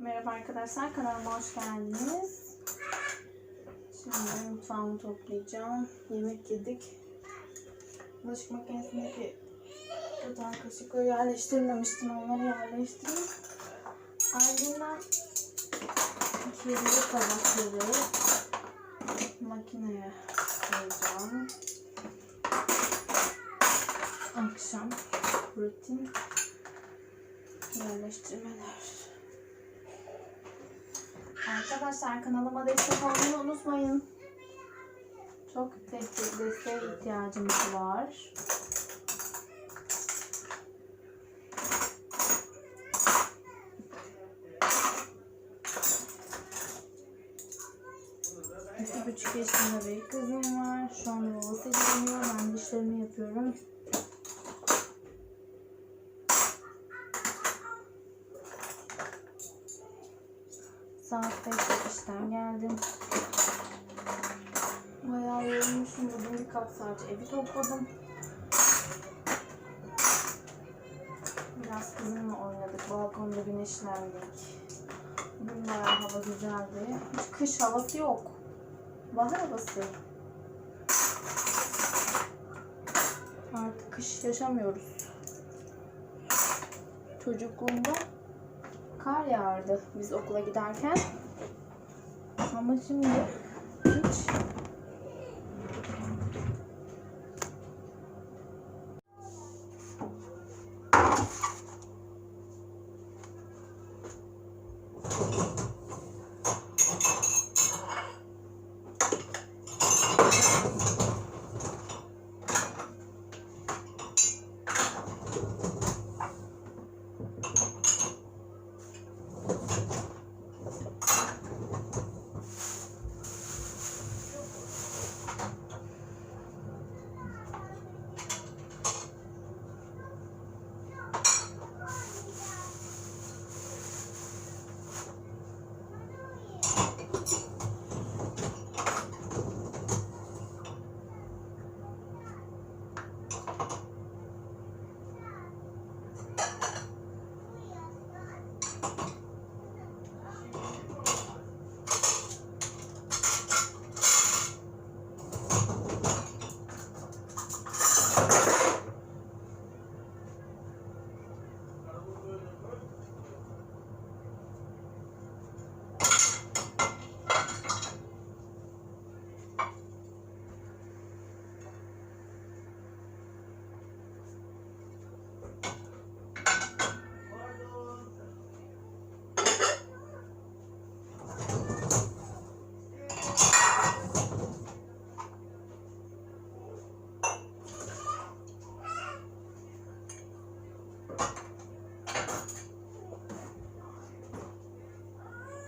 Merhaba arkadaşlar, kanalıma hoş geldiniz. Şimdi mutfağımı toplayacağım. Yemek yedik. Bulaşık makinesindeki tutan kaşıkları yerleştirmemiştim. Onları yerleştireyim. Ardından kirli tabakları makineye koyacağım. Akşam rutin yerleştirmeler. Arkadaşlar kanalıma destek olmayı unutmayın. Çok destek, desteğe ihtiyacımız var. İki buçuk yaşında bir kızım var. Şu anda babası ilgileniyor. Ben dişlerimi yapıyorum. Saat 5'te işten geldim. Bayağı yorulmuşum. Bugün birkaç saat evi topladım. Biraz kızımla oynadık. Balkonda güneşlendik. Bugün bayağı hava güzeldi. Hiç kış havası yok. Bahar havası. Artık kış yaşamıyoruz. Çocukluğumda kar yağardı biz okula giderken. Ama şimdi hiç Thank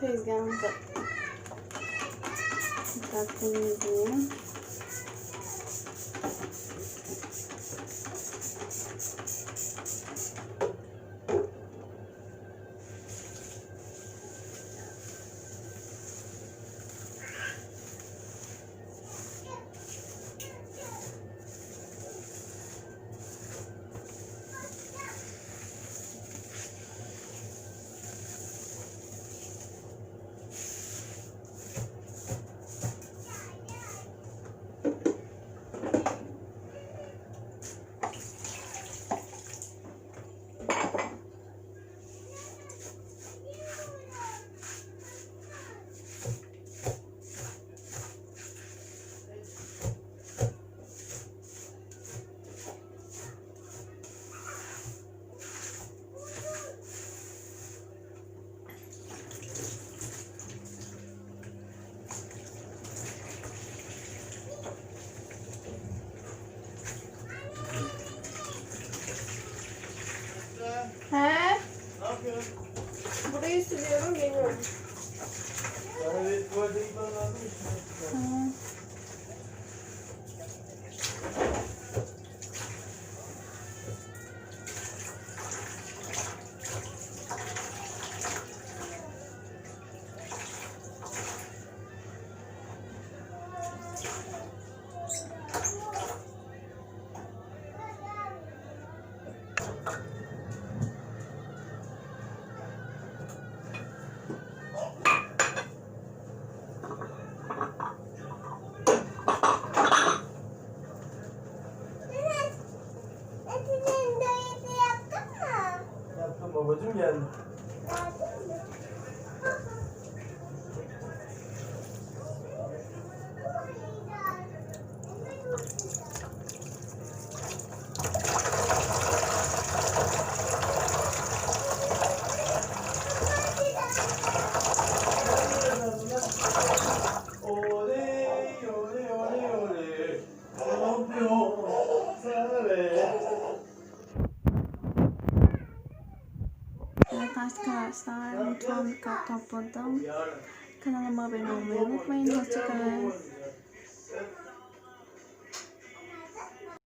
tezgahımda biraz He. Ne yapıyorsun? Burayı siliyorum geliyorum. Bana bir tuvalete gitmem lazım. Thank you. 天 temizleyeyim. Arkadaşlar mutfağımı topladım. Kanalıma abone olmayı unutmayın. Hoşçakalın.